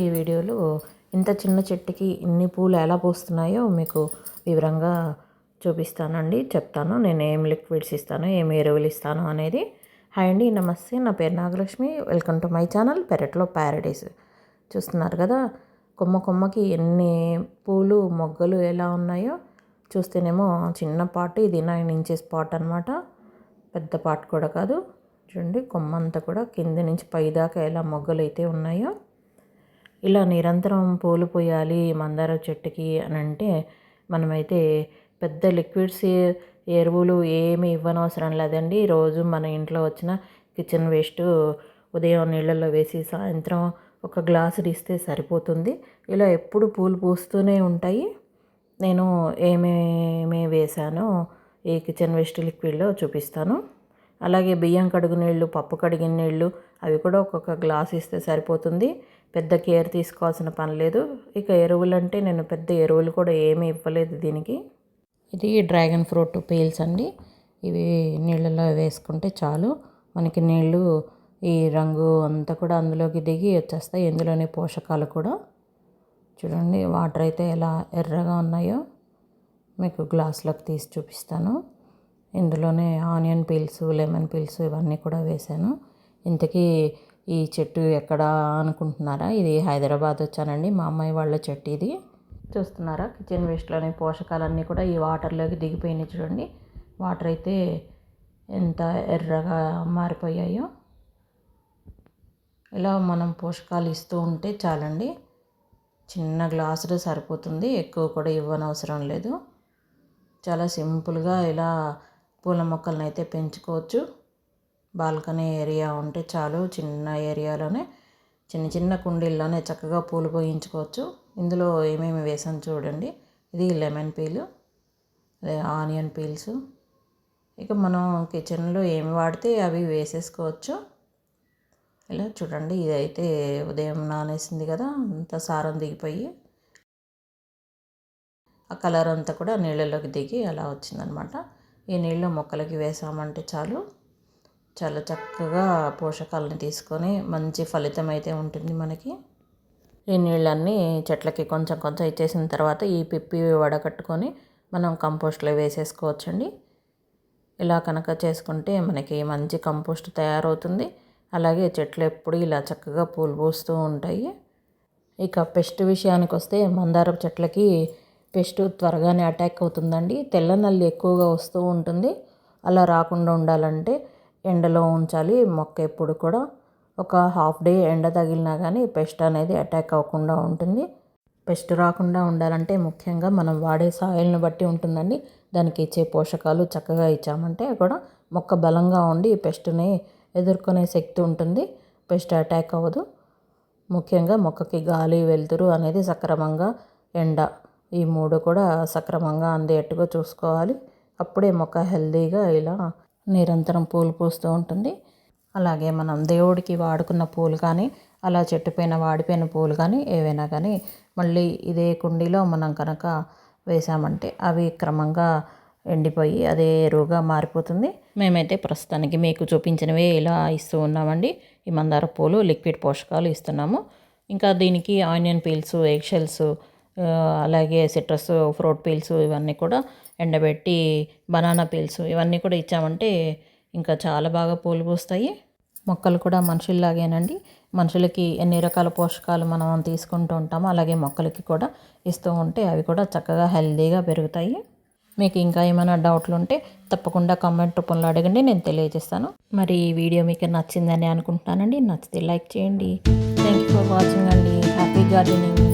ఈ వీడియోలో ఇంత చిన్న చెట్టుకి ఇన్ని పూలు ఎలా పూస్తున్నాయో మీకు వివరంగా చూపిస్తానండి. చెప్తాను నేను ఏం లిక్విడ్స్ ఇస్తాను ఏం ఎరువులు ఇస్తాను అనేది. హాయ్ అండి నమస్తే. నా పేరు Nagalakshmi. Welcome to my channel పెరట్లో ప్యారడైస్ చూస్తున్నారు కదా కొమ్మ కొమ్మకి ఎన్ని పూలు మొగ్గలు ఎలా ఉన్నాయో చూస్తేనేమో చిన్న పాటు ఇది నైన్ ఇంచెస్ పాట్ అనమాట పెద్ద పాట్ కూడా కాదు. చూడండి కొమ్మ అంతా కూడా కింద నుంచి పైదాకా ఎలా మొగ్గలు అయితే ఉన్నాయో. ఇలా నిరంతరం పూలు పోయాలి మందార చెట్టుకి అని అంటే మనమైతే పెద్ద లిక్విడ్స్ ఎరువులు ఏమి ఇవ్వనవసరం లేదండి. రోజు మన ఇంట్లో వచ్చిన కిచెన్ వేస్ట్ ఉదయం నీళ్ళల్లో వేసి సాయంత్రం ఒక గ్లాసు ఇస్తే సరిపోతుంది. ఇలా ఎప్పుడు పూలు పూస్తూనే ఉంటాయి. నేను ఏమేమి వేశానో ఈ కిచెన్ వేస్ట్ లిక్విడ్లో చూపిస్తాను. అలాగే బియ్యం కడుగు నీళ్ళు పప్పు కడిగిన నీళ్ళు అవి కూడా ఒక్కొక్క గ్లాస్ ఇస్తే సరిపోతుంది. పెద్ద కేర్ తీసుకోవాల్సిన పని లేదు. ఇక ఎరువులు అంటే నేను పెద్ద ఎరువులు కూడా ఏమీ ఇవ్వలేదు దీనికి. ఇది డ్రాగన్ ఫ్రూట్ పీల్స్ అండి. ఇవి నీళ్ళలో వేసుకుంటే చాలు. మనకి నీళ్ళు ఈ రంగు అంతా కూడా అందులోకి దిగి వచ్చేస్తాయి. ఇందులోనే పోషకాలు కూడా. చూడండి వాటర్ అయితే ఎలా ఎర్రగా ఉన్నాయో మీకు గ్లాస్లోకి తీసి చూపిస్తాను. ఇందులోనే ఆనియన్ పీల్స్ లెమన్ పీల్స్ ఇవన్నీ కూడా వేశాను. ఇంతకీ ఈ చెట్టు ఎక్కడ అనుకుంటున్నారా? ఇది హైదరాబాద్ వచ్చానండి. మా అమ్మాయి వాళ్ళ చెట్టు ఇది. చూస్తున్నారా? కిచెన్ వేస్ట్లోని పోషకాలన్నీ కూడా ఈ వాటర్లోకి దిగిపోయినాయి చూడండి. వాటర్ అయితే ఎంత ఎర్రగా మారిపోయాయో. ఇలా మనం పోషకాలు ఇస్తూ ఉంటే చాలండి. చిన్న గ్లాసులు సరిపోతుంది. ఎక్కువ కూడా ఇవ్వనవసరం లేదు. చాలా సింపుల్గా ఇలా పూల మొక్కలను అయితే పెంచుకోవచ్చు. బాల్కనీ ఏరియా ఉంటే చాలు చిన్న ఏరియాలోనే చిన్న చిన్న కుండీల్లోనే చక్కగా పూలు పోయించుకోవచ్చు. ఇందులో ఏమేమి వేసాను చూడండి. ఇది లెమన్ పీలు ఆనియన్ పీల్స్. ఇక మనం కిచెన్లో ఏమి వాడితే అవి వేసేసుకోవచ్చు. ఇలా చూడండి ఇదైతే ఉదయం నానేసింది కదా అంత సారం దిగిపోయి. ఆ కలర్ అంతా కూడా నీళ్ళలోకి దిగి అలా వచ్చిందనమాట. ఈ నీళ్ళు మొక్కలకి వేసామంటే చాలు. చాలా చక్కగా పోషకాలను తీసుకొని మంచి ఫలితం అయితే ఉంటుంది మనకి. ఈ నీళ్ళన్నీ చెట్లకి కొంచెం కొంచెం ఇచ్చేసిన తర్వాత ఈ పిప్పి వడకట్టుకొని మనం కంపోస్ట్లో వేసేసుకోవచ్చండి. ఇలా కనుక చేసుకుంటే మనకి మంచి కంపోస్ట్ తయారవుతుంది. అలాగే చెట్లు ఎప్పుడు ఇలా చక్కగా పూలు పూస్తూ ఉంటాయి. ఇక పెస్ట్ విషయానికి వస్తే మందార చెట్లకి పెస్ట్ త్వరగానే అటాక్ అవుతుందండి. తెల్ల నల్లి ఎక్కువగా వస్తూ ఉంటుంది. అలా రాకుండా ఉండాలంటే ఎండలో ఉంచాలి. మొక్క ఎప్పుడు కూడా ఒక హాఫ్ డే ఎండ తగిలినా కానీ పెస్ట్ అనేది అటాక్ అవ్వకుండా ఉంటుంది. పెస్ట్ రాకుండా ఉండాలంటే ముఖ్యంగా మనం వాడే సాయిల్ని బట్టి ఉంటుందండి. దానికి ఇచ్చే పోషకాలు చక్కగా ఇచ్చామంటే కూడా మొక్క బలంగా ఉండి పెస్ట్ని ఎదుర్కొనే శక్తి ఉంటుంది. పెస్ట్ అటాక్ అవ్వదు. ముఖ్యంగా మొక్కకి గాలి వెలుతురు అనేది సక్రమంగా ఎండ ఈ మూడు కూడా సక్రమంగా అందేట్టుగా చూసుకోవాలి. అప్పుడే మొక్క హెల్తీగా ఇలా నిరంతరం పూలు పూస్తూ ఉంటుంది. అలాగే మనం దేవుడికి వాడుకున్న పూలు కానీ అలా చెట్టుపైన వాడిపోయిన పూలు కానీ ఏవైనా కానీ మళ్ళీ ఇదే కుండీలో మనం కనుక వేసామంటే అవి క్రమంగా ఎండిపోయి అదే ఎరువుగా మారిపోతుంది. మేమైతే ప్రస్తుతానికి మీకు చూపించినవే ఇలా ఇస్తూ ఉన్నామండి. ఈ మందార పూలు లిక్విడ్ పోషకాలు ఇస్తున్నాము. ఇంకా దీనికి ఆనియన్ పీల్స్ ఎగ్ షెల్స్ అలాగే సిట్రస్ ఫ్రూట్ పీల్స్ ఇవన్నీ కూడా ఎండబెట్టి బనానా పీల్స్ ఇవన్నీ కూడా ఇచ్చామంటే ఇంకా చాలా బాగా పూలు పూస్తాయి. మొక్కలు కూడా మనుషుల్లాగేనండి. మనుషులకి ఎన్ని రకాల పోషకాలు మనం తీసుకుంటూ ఉంటామో అలాగే మొక్కలకి కూడా ఇస్తూ ఉంటే అవి కూడా చక్కగా హెల్దీగా పెరుగుతాయి. మీకు ఇంకా ఏమైనా డౌట్లు ఉంటే తప్పకుండా కామెంట్ రూపంలో అడగండి నేను తెలియజేస్తాను. మరి ఈ వీడియో మీకు నచ్చిందని అనుకుంటున్నానండి. నచ్చితే లైక్ చేయండి. థ్యాంక్ యూ ఫర్ వాచింగ్ అండి. Happy gardening